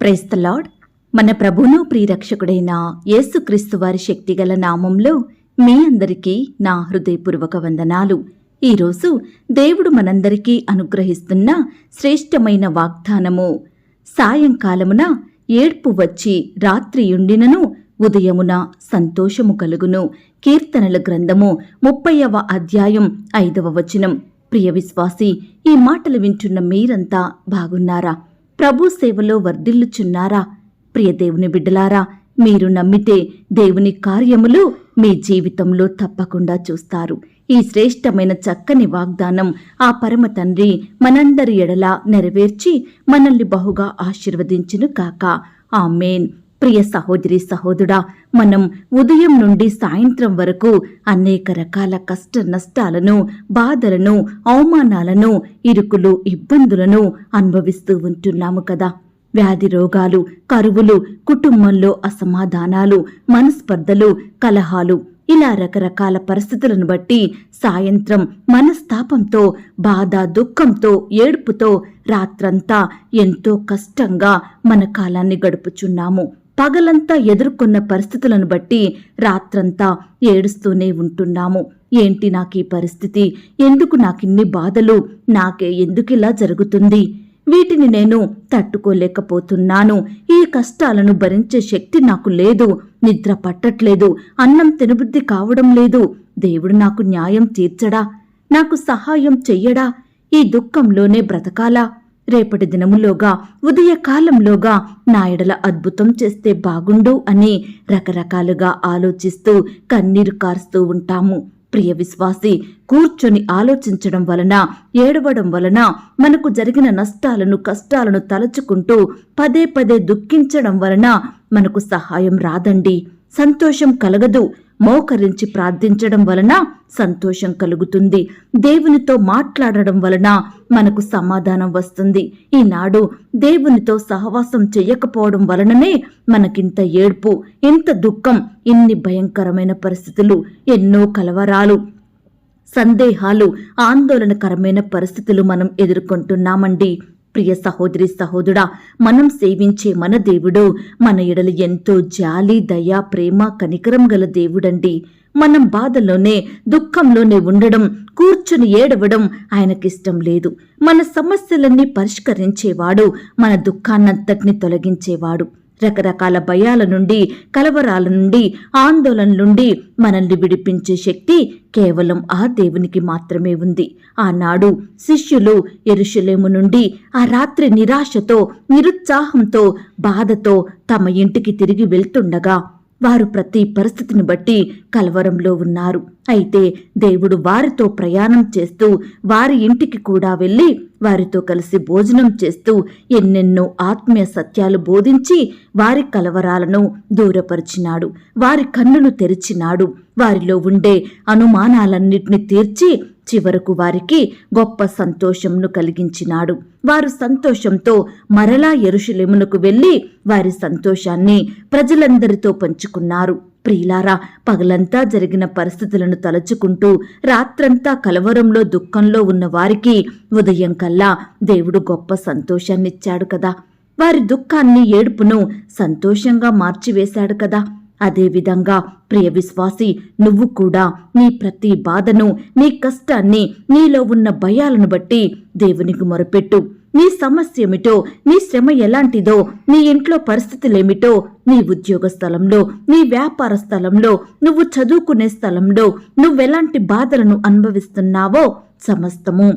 Praise the Lord మన ప్రభును ప్రియరక్షకుడైన యేసుక్రీస్తు వారి శక్తిగల నామంలో మీ అందరికీ నా హృదయపూర్వక వందనాలు. ఈరోజు దేవుడు మనందరికీ అనుగ్రహిస్తున్న శ్రేష్టమైన వాగ్దానము సాయంకాలమున ఏడ్పు వచ్చి రాత్రియుండినను ఉదయమున సంతోషము కలుగును. కీర్తనల గ్రంథము ముప్పైవ అధ్యాయం ఐదవ వచనం. ప్రియ విశ్వాసి ఈ మాటలు వింటున్న మీరంతా బాగున్నారా? ప్రభు సేవలో వర్ధిల్లుచున్నారా? ప్రియ దేవుని బిడ్డలారా మీరు నమ్మితే దేవుని కార్యములు మీ జీవితంలో తప్పకుండా చూస్తారు. ఈ శ్రేష్టమైన చక్కని వాగ్దానం ఆ పరమ తండ్రి మనందరి ఎడలా నెరవేర్చి మనల్ని బహుగా ఆశీర్వదించును కాక. ఆమెన్. ప్రియ సహోదరి సహోదరుడా మనం ఉదయం నుండి సాయంత్రం వరకు అనేక రకాల కష్ట నష్టాలను బాధలను అవమానాలను ఇరుకులు ఇబ్బందులను అనుభవిస్తూ ఉంటున్నాము కదా. వ్యాధి రోగాలు కరువులు కుటుంబంలో అసమాధానాలు మనస్పర్ధలు కలహాలు ఇలా రకరకాల పరిస్థితులను బట్టి సాయంత్రం మనస్తాపంతో బాధ దుఃఖంతో ఏడుపుతో రాత్రంతా ఎంతో కష్టంగా మన కాలాన్ని గడుపుచున్నాము. పగలంతా ఎదుర్కొన్న పరిస్థితులను బట్టి రాత్రంతా ఏడుస్తూనే ఉంటున్నాము. ఏంటి నాకీ పరిస్థితి? ఎందుకు నాకిన్ని బాధలు? నాకే ఎందుకిలా జరుగుతుంది? వీటిని నేను తట్టుకోలేకపోతున్నాను. ఈ కష్టాలను భరించే శక్తి నాకు లేదు. నిద్ర పట్టట్లేదు. అన్నం తినబుద్ధి కావడం లేదు. దేవుడు నాకు న్యాయం తీర్చడా? నాకు సహాయం చెయ్యడా? ఈ దుఃఖంలోనే బ్రతకాలా? రేపటి దినములోగా ఉదయకాలంలోగా నాయడల అద్భుతం చేస్తే బాగుండు అని రకరకాలుగా ఆలోచిస్తూ కన్నీరు కారుస్తూ ఉంటాము. ప్రియ విశ్వాసి కూర్చొని ఆలోచించడం వలన ఏడవడం వలన మనకు జరిగిన నష్టాలను కష్టాలను తలచుకుంటూ పదే పదే దుఃఖించడం వలన మనకు సహాయం రాదండి. సంతోషం కలగదు. మోకరించి ప్రార్థించడం వలన సంతోషం కలుగుతుంది. దేవునితో మాట్లాడడం వలన మనకు సమాధానం వస్తుంది. ఈనాడు దేవునితో సహవాసం చేయకపోవడం వలననే మనకింత ఏడ్పు ఇంత దుఃఖం ఇన్ని భయంకరమైన పరిస్థితులు ఎన్నో కలవరాలు సందేహాలు ఆందోళనకరమైన పరిస్థితులు మనం ఎదుర్కొంటున్నామండి. ప్రియ సహోదరి సహోదరుడా మనం సేవించే మన దేవుడు మన ఎడలు ఎంతో జాలి దయ ప్రేమ కనికరం గల దేవుడండి. మనం బాధలోనే దుఃఖంలోనే ఉండడం కూర్చుని ఏడవడం ఆయనకిష్టం లేదు. మన సమస్యలన్నీ పరిష్కరించేవాడు మన దుఃఖాన్నంతటిని తొలగించేవాడు. రకరకాల భయాల నుండి కలవరాల నుండి ఆందోళన నుండి మనల్ని విడిపించే శక్తి కేవలం ఆ దేవునికి మాత్రమే ఉంది. ఆనాడు శిష్యులు ఎరుషులేము నుండి ఆ రాత్రి నిరాశతో నిరుత్సాహంతో బాధతో తమ ఇంటికి తిరిగి వెళ్తుండగా వారు ప్రతి పరిస్థితిని బట్టి కలవరంలో ఉన్నారు. అయితే దేవుడు వారితో ప్రయాణం చేస్తూ వారి ఇంటికి కూడా వెళ్ళి వారితో కలిసి భోజనం చేస్తూ ఎన్నెన్నో ఆత్మీయ సత్యాలు బోధించి వారి కలవరాలను దూరపరిచినాడు. వారి కన్నులు తెరిచినాడు. వారిలో ఉండే అనుమానాలన్నిటిని తీర్చి చివరకు వారికి గొప్ప సంతోషంను కలిగించినాడు. వారు సంతోషంతో మరలా ఎరుషులేమునకు వెళ్ళి వారి సంతోషాన్ని ప్రజలందరితో పంచుకున్నారు. ప్రియులారా పగలంతా జరిగిన పరిస్థితులను తలుచుకుంటూ రాత్రంతా కలవరంలో దుఃఖంలో ఉన్న వారికి ఉదయం కల్లా దేవుడు గొప్ప సంతోషాన్నిచ్చాడు కదా. వారి దుఃఖాన్ని ఏడుపును సంతోషంగా మార్చివేశాడు కదా. అదేవిధంగా ప్రియ విశ్వాసి నువ్వు కూడా నీ ప్రతి బాధను నీ కష్టాన్ని నీలో ఉన్న భయాలను బట్టి దేవునికి మొరపెట్టు. నీ సమస్య ఏమిటో నీ శ్రమ ఎలాంటిదో నీ ఇంట్లో పరిస్థితులేమిటో నీ ఉద్యోగ స్థలంలో నీ వ్యాపార స్థలంలో నువ్వు చదువుకునే స్థలంలో నువ్వెలాంటి బాధలను అనుభవిస్తున్నావో సమస్తము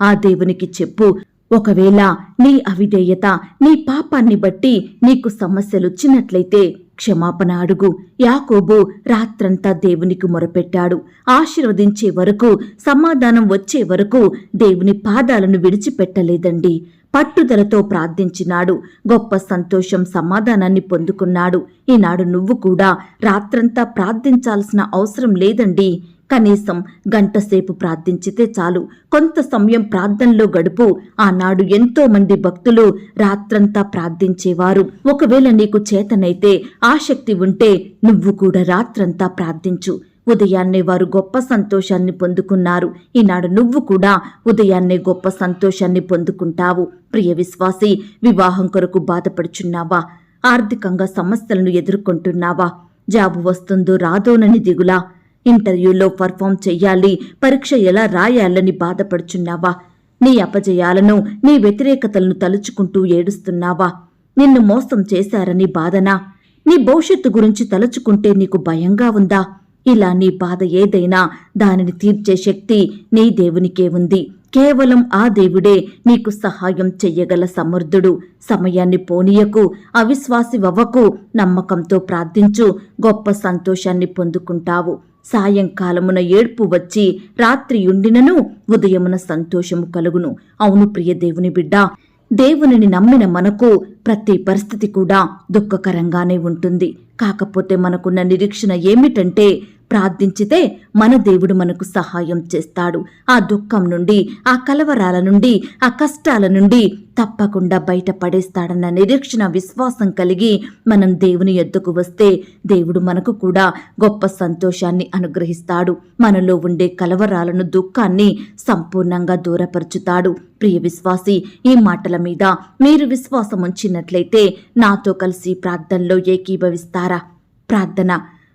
ఆ దేవునికి చెప్పు. ఒకవేళ నీ అవిధేయత నీ పాపాన్ని బట్టి నీకు సమస్యలొచ్చినట్లయితే క్షమాపణ అడుగు. యాకోబు రాత్రంతా దేవునికి మొరపెట్టాడు. ఆశీర్వదించే వరకు సమాధానం వచ్చే వరకు దేవుని పాదాలను విడిచిపెట్టలేదండి. పట్టుదలతో ప్రార్థించినాడు. గొప్ప సంతోషం సమాధానాన్ని పొందుకున్నాడు. ఈనాడు నువ్వు కూడా రాత్రంతా ప్రార్థించాల్సిన అవసరం లేదండి. కనీసం గంటసేపు ప్రార్థించితే చాలు. కొంత సమయం ప్రార్థనలో గడుపు. ఆనాడు ఎంతో మంది భక్తులు రాత్రంతా ప్రార్థించేవారు. ఒకవేళ నీకు చేతనైతే ఆసక్తి ఉంటే నువ్వు కూడా రాత్రంతా ప్రార్థించు. ఉదయాన్నే వారు గొప్ప సంతోషాన్ని పొందుకున్నారు. ఈనాడు నువ్వు కూడా ఉదయాన్నే గొప్ప సంతోషాన్ని పొందుకుంటావు. ప్రియ విశ్వాసి వివాహం కొరకు బాధపడుచున్నావా? ఆర్థికంగా సమస్యలను ఎదుర్కొంటున్నావా? జాబు వస్తుందో రాదోనని దిగులా? ఇంటర్వ్యూలో పర్ఫామ్ చెయ్యాలి పరీక్ష ఎలా రాయాలని బాధపడుచున్నావా? నీ అపజయాలను నీ వ్యతిరేకతలను తలుచుకుంటూ ఏడుస్తున్నావా? నిన్ను మోసం చేశారని బాధనా? నీ భవిష్యత్తు గురించి తలుచుకుంటే నీకు భయంగా ఉందా? ఇలా నీ బాధ ఏదైనా దానిని తీర్చే శక్తి నీ దేవునికే ఉంది. కేవలం ఆ దేవుడే నీకు సహాయం చెయ్యగల సమర్థుడు. సమయాన్ని పోనీయకు అవిశ్వాసి వవ్వకు నమ్మకంతో ప్రార్థించు గొప్ప సంతోషాన్ని పొందుకుంటావు. సాయంకాలమున ఏడ్పు వచ్చి రాత్రి ఉండినను ఉదయమున సంతోషము కలుగును. అవును ప్రియ దేవుని బిడ్డ దేవునిని నమ్మిన మనకు ప్రతి పరిస్థితి కూడా దుఃఖకరంగానే ఉంటుంది. కాకపోతే మనకున్న నిరీక్షణ ఏమిటంటే ప్రార్థించితే మన దేవుడు మనకు సహాయం చేస్తాడు. ఆ దుఃఖం నుండి ఆ కలవరాల నుండి ఆ కష్టాల నుండి తప్పకుండా బయటపడేస్తాడన్న నిరీక్షణ విశ్వాసం కలిగి మనం దేవుని ఎద్దుకు వస్తే దేవుడు మనకు కూడా గొప్ప సంతోషాన్ని అనుగ్రహిస్తాడు. మనలో ఉండే కలవరాలను దుఃఖాన్ని సంపూర్ణంగా దూరపరుచుతాడు. ప్రియ విశ్వాసి ఈ మాటల మీద మీరు విశ్వాసం ఉంచినట్లయితే నాతో కలిసి ప్రార్థనలో ఏకీభవిస్తారా? ప్రార్థన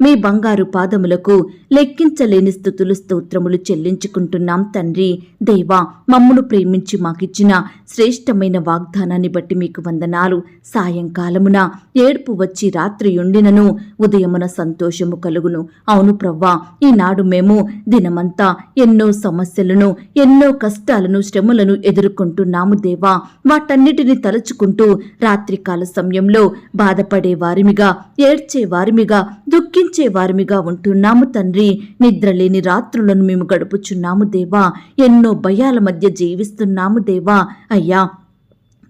మీ బంగారు పాదములకు లెక్కించలేని స్థుతులు స్తోత్రములు చెల్లించుకుంటున్నాం తండ్రి. దేవా మమ్మును ప్రేమించి మాకిచ్చిన శ్రేష్టమైన వాగ్దానాన్ని బట్టి మీకు వందనాలు. సాయంకాలమున ఏడుపు వచ్చి రాత్రి ఉండినను ఉదయమున సంతోషము కలుగును. అవును ప్రవ్వా ఈనాడు మేము దినమంతా ఎన్నో సమస్యలను ఎన్నో కష్టాలను శ్రమలను ఎదుర్కొంటున్నాము దేవా. వాటన్నిటిని తలుచుకుంటూ రాత్రికాల సమయంలో బాధపడే వారిమిగా ఏడ్చే వారిమిగా దుఃఖి వారిమిగా ఉంటున్నాము తండ్రి. నిద్రలేని రాత్రులను మేము గడుపుచున్నాము దేవా. ఎన్నో భయాల మధ్య జీవిస్తున్నాము దేవా. అయ్యా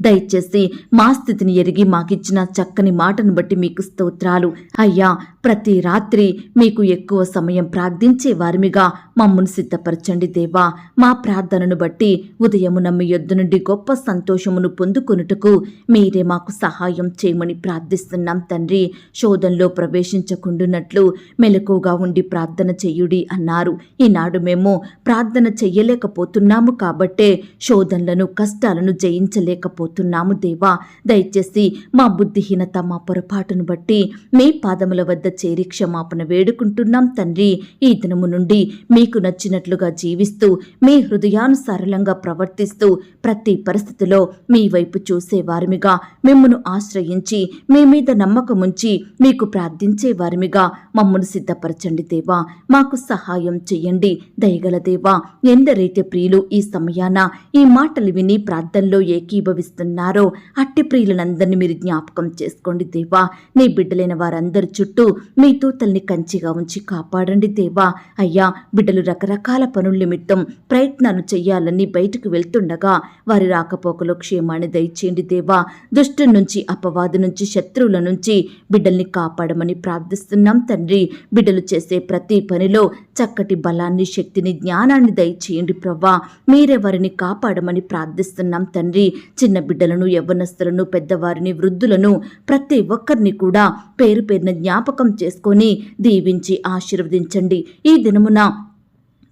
దయచేసి మా స్థితిని ఎరిగి మాకిచ్చిన చక్కని మాటను బట్టి మీకు స్తోత్రాలు. అయ్యా ప్రతి రాత్రి మీకు ఎక్కువ సమయం ప్రార్థించే వారిమిగా మమ్మను సిద్ధపరచండి దేవా. మా ప్రార్థనను బట్టి ఉదయమున మీ యొద్ద నుండి గొప్ప సంతోషమును పొందుకొనుటకు మీరే మాకు సహాయం చేయమని ప్రార్థిస్తున్నాం తండ్రి. శోధంలో ప్రవేశించకుండునట్లు మెలకుగా ఉండి ప్రార్థన చెయ్యుడి అన్నారు. ఈనాడు మేము ప్రార్థన చెయ్యలేకపోతున్నాము కాబట్టే శోధనలను కష్టాలను జయించలేకపోతున్నాము దేవా. దయచేసి మా బుద్ధిహీనత మా పొరపాటును బట్టి మీ పాదముల వద్ద చేరి క్షమాపణ వేడుకుంటున్నాం తండ్రి. ఈ దినము నుండి మీకు నచ్చినట్లుగా జీవిస్తూ మీ హృదయానుసారలంగా ప్రవర్తిస్తూ ప్రతి పరిస్థితిలో మీ వైపు చూసేవారిమిగా మిమ్మను ఆశ్రయించి మీ మీద నమ్మకముంచి మీకు ప్రార్థించే వారిమిగా మమ్మను సిద్ధపరచండి దేవా. మాకు సహాయం చెయ్యండి దయగల దేవా ఎందరైతే ప్రియులు ఈ సమయాన ఈ మాటలు విని ప్రార్థనలో ఏకీభవిస్తున్నారో అట్టి ప్రియులనందరినీ మీరు జ్ఞాపకం చేసుకోండి దేవా. నీ బిడ్డలైన వారందరి చుట్టూ మీ తూతల్ని కంచిగా ఉంచి కాపాడండి దేవా. అయ్యా బిడ్డలు రకరకాల పనుల నిమిత్తం ప్రయత్నాలు చెయ్యాలని బయటకు వెళ్తుండగా వారి రాకపోకలో క్షేమాన్ని దయచేయండి దేవా. దుష్టు నుంచి అపవాదు నుంచి శత్రువుల నుంచి బిడ్డల్ని కాపాడమని ప్రార్థిస్తున్నాం తండ్రి. బిడ్డలు చేసే ప్రతి పనిలో చక్కటి బలాన్ని శక్తిని జ్ఞానాన్ని దయచేయండి ప్రవ్వా. మీరే వారిని కాపాడమని ప్రార్థిస్తున్నాం తండ్రి. చిన్న బిడ్డలను యవ్వనస్తులను పెద్దవారిని వృద్ధులను ప్రతి ఒక్కరిని కూడా పేరు పేరున జ్ఞాపకం చేసుకొని దీవించి ఆశీర్వదించండి. ఈ దినమున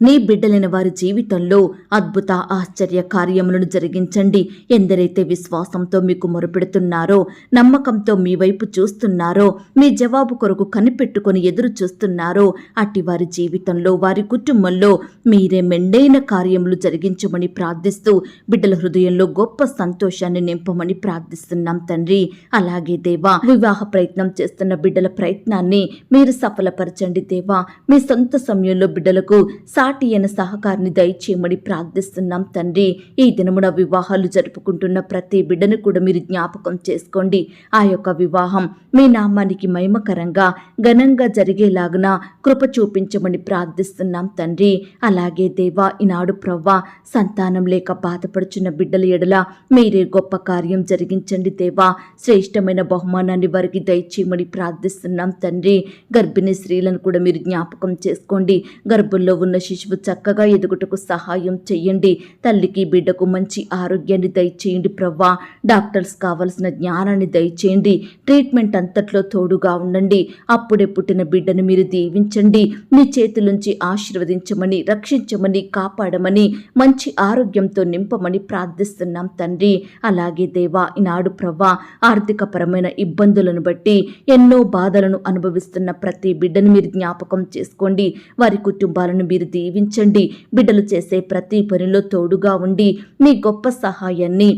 నీ బిడ్డలైన వారి జీవితంలో అద్భుత ఆశ్చర్య కార్యములను జరిగించండి. ఎందరైతే విశ్వాసంతో మీకు మొరుపెడుతున్నారో నమ్మకంతో మీ వైపు చూస్తున్నారో మీ జవాబు కొరకు కనిపెట్టుకొని ఎదురు చూస్తున్నారో అట్టి వారి జీవితంలో వారి కుటుంబంలో మీరే మెండైన కార్యములు జరిగించమని ప్రార్థిస్తూ బిడ్డల హృదయంలో గొప్ప సంతోషాన్ని నింపమని ప్రార్థిస్తున్నాం తండ్రి. అలాగే దేవా వివాహ ప్రయత్నం చేస్తున్న బిడ్డల ప్రయత్నాన్ని మీరు సఫలపరచండి దేవా. మీ సొంత సమయంలో బిడ్డలకు సా అయిన సహకారిని దయచేయమని ప్రార్థిస్తున్నాం తండ్రి. ఈ దినమున వివాహాలు జరుపుకుంటున్న ప్రతి బిడ్డను కూడా మీరు జ్ఞాపకం చేసుకోండి. ఆ యొక్క వివాహం మీ నామానికి మహిమకరంగా ఘనంగా జరిగేలాగున కృప చూపించమని ప్రార్థిస్తున్నాం తండ్రి. అలాగే దేవా ఈనాడు ప్రవ్వా సంతానం లేక బాధపడుచున్న బిడ్డల ఎడల మీరే గొప్ప కార్యం జరిగించండి దేవా. శ్రేష్టమైన బహుమానాన్ని వారికి దయచేయమని ప్రార్థిస్తున్నాం తండ్రి. గర్భిణీ స్త్రీలను కూడా మీరు జ్ఞాపకం చేసుకోండి. గర్భంలో ఉన్న శిశు శిశువు చక్కగా ఎదుగుటకు సహాయం చేయండి. తల్లికి బిడ్డకు మంచి ఆరోగ్యాన్ని దయచేయండి ప్రవ్వా. డాక్టర్స్ కావలసిన జ్ఞానాన్ని దయచేయండి. ట్రీట్మెంట్ అంతట్లో తోడుగా ఉండండి. అప్పుడే పుట్టిన బిడ్డను మీరు దీవించండి. మీ చేతులుంచి ఆశీర్వదించమని రక్షించమని కాపాడమని మంచి ఆరోగ్యంతో నింపమని ప్రార్థిస్తున్నాం తండ్రి. అలాగే దేవా ఈనాడు ప్రవ్వా ఆర్థికపరమైన ఇబ్బందులను బట్టి ఎన్నో బాధలను అనుభవిస్తున్న ప్రతి బిడ్డను మీరు జ్ఞాపకం చేసుకోండి. వారి కుటుంబాలను మీరు దీవించండి బిడ్డలు చేసే ప్రతి పనిలో తోడుగా ఉండి మీ గొప్ప సహాయాన్ని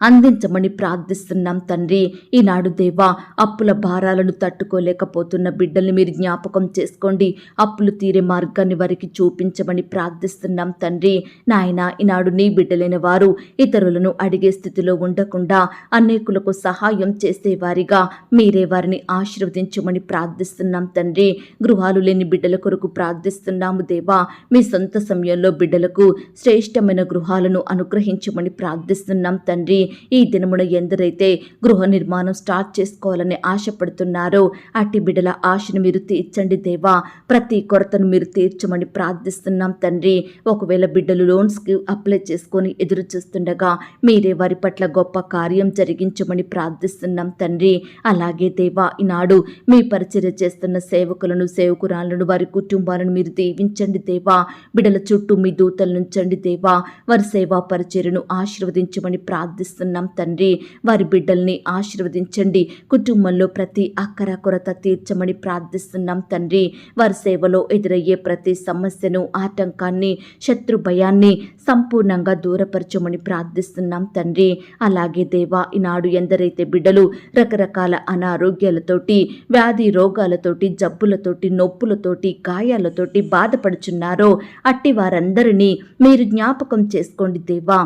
అందించమని ప్రార్థిస్తున్నాం తండ్రి. ఈనాడు దేవా అప్పుల భారాలను తట్టుకోలేకపోతున్న బిడ్డల్ని మీరు జ్ఞాపకం చేసుకోండి. అప్పులు తీరే మార్గాన్ని వారికి చూపించమని ప్రార్థిస్తున్నాం తండ్రి. నాయన ఈనాడు నీ బిడ్డలైన వారు ఇతరులను అడిగే స్థితిలో ఉండకుండా అనేకులకు సహాయం చేసేవారిగా మీరే వారిని ఆశీర్వదించమని ప్రార్థిస్తున్నాం తండ్రి. గృహాలు లేని బిడ్డల కొరకు ప్రార్థిస్తున్నాము దేవా. మీ సొంత సమయంలో బిడ్డలకు శ్రేష్టమైన గృహాలను అనుగ్రహించమని ప్రార్థిస్తున్నాం తండ్రి. ఈ దినమున ఎందరైతే గృహ నిర్మాణం స్టార్ట్ చేసుకోవాలని ఆశపడుతున్నారో అట్టి బిడ్డల ఆశను మీరు తీర్చండి దేవా. ప్రతి కొరతను మీరు తీర్చమని ప్రార్థిస్తున్నాం తండ్రి. ఒకవేళ బిడ్డలు లోన్స్కి అప్లై చేసుకొని ఎదురు చూస్తుండగా మీరే వారి పట్ల గొప్ప కార్యం జరిగించమని ప్రార్థిస్తున్నాం తండ్రి. అలాగే దేవా ఈనాడు మీ పరిచర్య చేస్తున్న సేవకులను సేవకురాలను వారి కుటుంబాలను మీరు దీవించండి దేవా. బిడ్డల చుట్టూ మీ దూతలు నుంచండి దేవా. వారి సేవా పరిచర్యను ఆశీర్వదించమని ప్రార్థిస్తున్నాం తండ్రి. వారి బిడ్డల్ని ఆశీర్వదించండి. కుటుంబంలో ప్రతి అక్కర కొరత తీర్చమని ప్రార్థిస్తున్నాం తండ్రి. వారి సేవలో ఎదురయ్యే ప్రతి సమస్యను ఆటంకాన్ని శత్రు భయాన్ని సంపూర్ణంగా దూరపరచమని ప్రార్థిస్తున్నాం తండ్రి. అలాగే దేవా ఈనాడు ఎందరైతే బిడ్డలు రకరకాల అనారోగ్యాలతోటి వ్యాధి రోగాలతోటి జబ్బులతోటి నొప్పులతోటి గాయాలతోటి బాధపడుచున్నారో అట్టి వారందరినీ మీరు జ్ఞాపకం చేసుకోండి దేవా.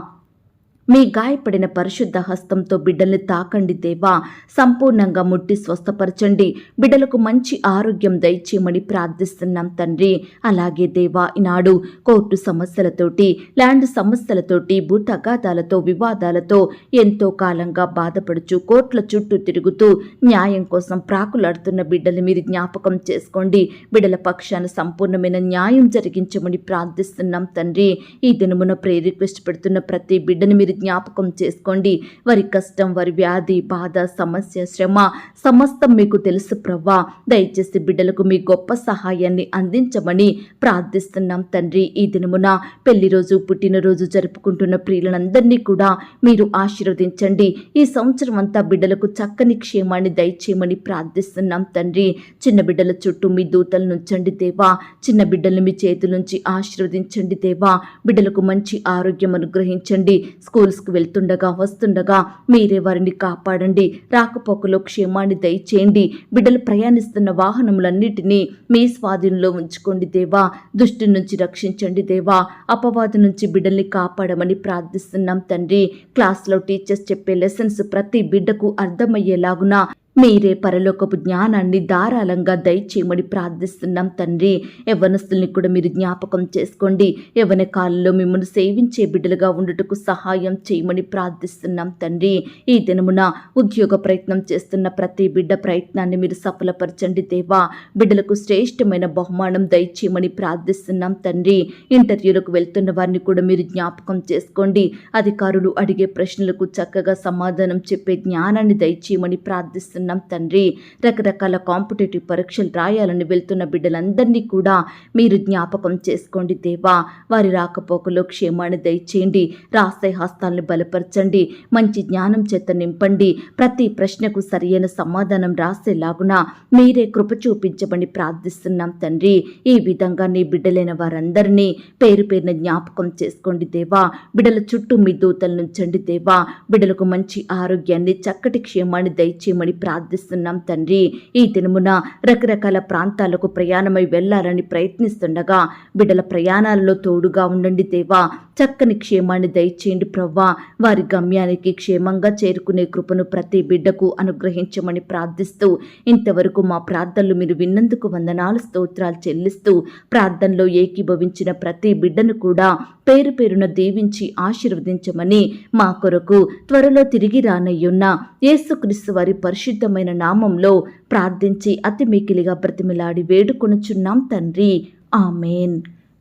మీ గాయపడిన పరిశుద్ధ హస్తంతో బిడ్డల్ని తాకండి దేవా. సంపూర్ణంగా ముట్టి స్వస్థపరచండి. బిడ్డలకు మంచి ఆరోగ్యం దయచేయమని ప్రార్థిస్తున్నాం తండ్రి. అలాగే దేవా ఈనాడు కోర్టు సమస్యలతోటి ల్యాండ్ సమస్యలతోటి భూ తగాదాలతో వివాదాలతో ఎంతో కాలంగా బాధపడుచు కోర్టుల చుట్టూ తిరుగుతూ న్యాయం కోసం ప్రాకులాడుతున్న బిడ్డలు మీరు జ్ఞాపకం చేసుకోండి. బిడ్డల పక్షాన సంపూర్ణమైన న్యాయం జరిగించమని ప్రార్థిస్తున్నాం తండ్రి. ఈ దినమున ప్రే రిక్వెస్ట్ పెడుతున్న ప్రతి బిడ్డను మీరు జ్ఞాపకం చేసుకోండి. వారి కష్టం వారి వ్యాధి బాధ సమస్య శ్రమ సమస్తం మీకు తెలుసు ప్రవ్వా. దయచేసి బిడ్డలకు మీ గొప్ప సహాయాన్ని అందించమని ప్రార్థిస్తున్నాం తండ్రి ఈ దినమున. పెళ్ళి రోజు పుట్టినరోజు జరుపుకుంటున్న ప్రియులందరినీ కూడా మీరు ఆశీర్వదించండి. ఈ సంవత్సరం అంతా బిడ్డలకు చక్కని క్షేమాన్ని దయచేయమని ప్రార్థిస్తున్నాం తండ్రి. చిన్న బిడ్డల చుట్టూ మీ దూతలు నుంచండి దేవా. చిన్న బిడ్డలను మీ చేతుల నుంచి ఆశీర్వదించండి దేవా. బిడ్డలకు మంచి ఆరోగ్యం అనుగ్రహించండి. స్కూల్ స్కూల్స్కి వెళ్తుండగా వస్తుండగా మీరే వారిని కాపాడండి. రాకపోకలో క్షేమాన్ని దయచేయండి. బిడ్డలు ప్రయాణిస్తున్న వాహనములన్నిటినీ మీ స్వాధీనంలో ఉంచుకోండి దేవా. దుష్టి నుంచి రక్షించండి దేవా. అపవాది నుంచి బిడ్డల్ని కాపాడమని ప్రార్థిస్తున్నాం తండ్రి. క్లాస్లో టీచర్స్ చెప్పే లెసన్స్ ప్రతి బిడ్డకు అర్థమయ్యేలాగున మీరే పరలోకపు జ్ఞానాన్ని ధారాళంగా దయచేయమని ప్రార్థిస్తున్నాం తండ్రి. యవ్వనస్తుల్ని కూడా మీరు జ్ఞాపకం చేసుకోండి. యవ్వన కాలంలో మిమ్మల్ని సేవించే బిడ్డలుగా ఉండుటకు సహాయం చేయమని ప్రార్థిస్తున్నాం తండ్రి. ఈ దినమున ఉద్యోగ ప్రయత్నం చేస్తున్న ప్రతి బిడ్డ ప్రయత్నాన్ని మీరు సఫలపరచండి దేవా. బిడ్డలకు శ్రేష్టమైన బహుమానం దయచేయమని ప్రార్థిస్తున్నాం తండ్రి. ఇంటర్వ్యూలకు వెళ్తున్న వారిని కూడా మీరు జ్ఞాపకం చేసుకోండి. అధికారులు అడిగే ప్రశ్నలకు చక్కగా సమాధానం చెప్పే జ్ఞానాన్ని దయచేయమని ప్రార్థిస్తున్నాం తండ్రి. రకరకాల కాంపిటేటివ్ పరీక్షలు రాయాలని వెళ్తున్న బిడ్డలందరినీ కూడా మీరు జ్ఞాపకం చేసుకోండి దేవా. వారి రాకపోకలో క్షేమాన్ని దయచేయండి. రాసే హస్తాలను బలపరచండి. మంచి జ్ఞానం చేత నింపండి. ప్రతి ప్రశ్నకు సరియైన సమాధానం రాసేలాగున మీరే కృప చూపించమని ప్రార్థిస్తున్నాం తండ్రి. ఈ విధంగా నీ బిడ్డలైన వారందరినీ పేరు పేరున జ్ఞాపకం చేసుకోండి దేవా. బిడ్డల చుట్టూ మీ దూతలు నుంచండి దేవా. బిడ్డలకు మంచి ఆరోగ్యాన్ని చక్కటి క్షేమాన్ని దయచేయమని ప్రార్థిస్తున్నాం తండ్రి. ఈ దినమున రకరకాల ప్రాంతాలకు ప్రయాణమై వెళ్ళాలని ప్రయత్నిస్తుండగా బిడ్డల ప్రయాణాలలో తోడుగా ఉండండి దేవా. చక్కని క్షేమాన్ని దయచేయండి ప్రవ్వా. వారి గమ్యానికి క్షేమంగా చేరుకునే కృపను ప్రతి బిడ్డకు అనుగ్రహించమని ప్రార్థిస్తూ ఇంతవరకు మా ప్రార్థనలు మీరు విన్నందుకు వందనాలు స్తోత్రాలు చెల్లిస్తూ ప్రార్థనలో ఏకీభవించిన ప్రతి బిడ్డను కూడా పేరు పేరున దీవించి ఆశీర్వదించమని మా కొరకు త్వరలో తిరిగి రానయ్యున్న యేసుక్రీస్తు వారి పరిశుద్ధమైన నామంలో ప్రార్థించి అతి మికిలిగా బ్రతిమిలాడి వేడుకొనుచున్నాం తండ్రి. ఆమెన్.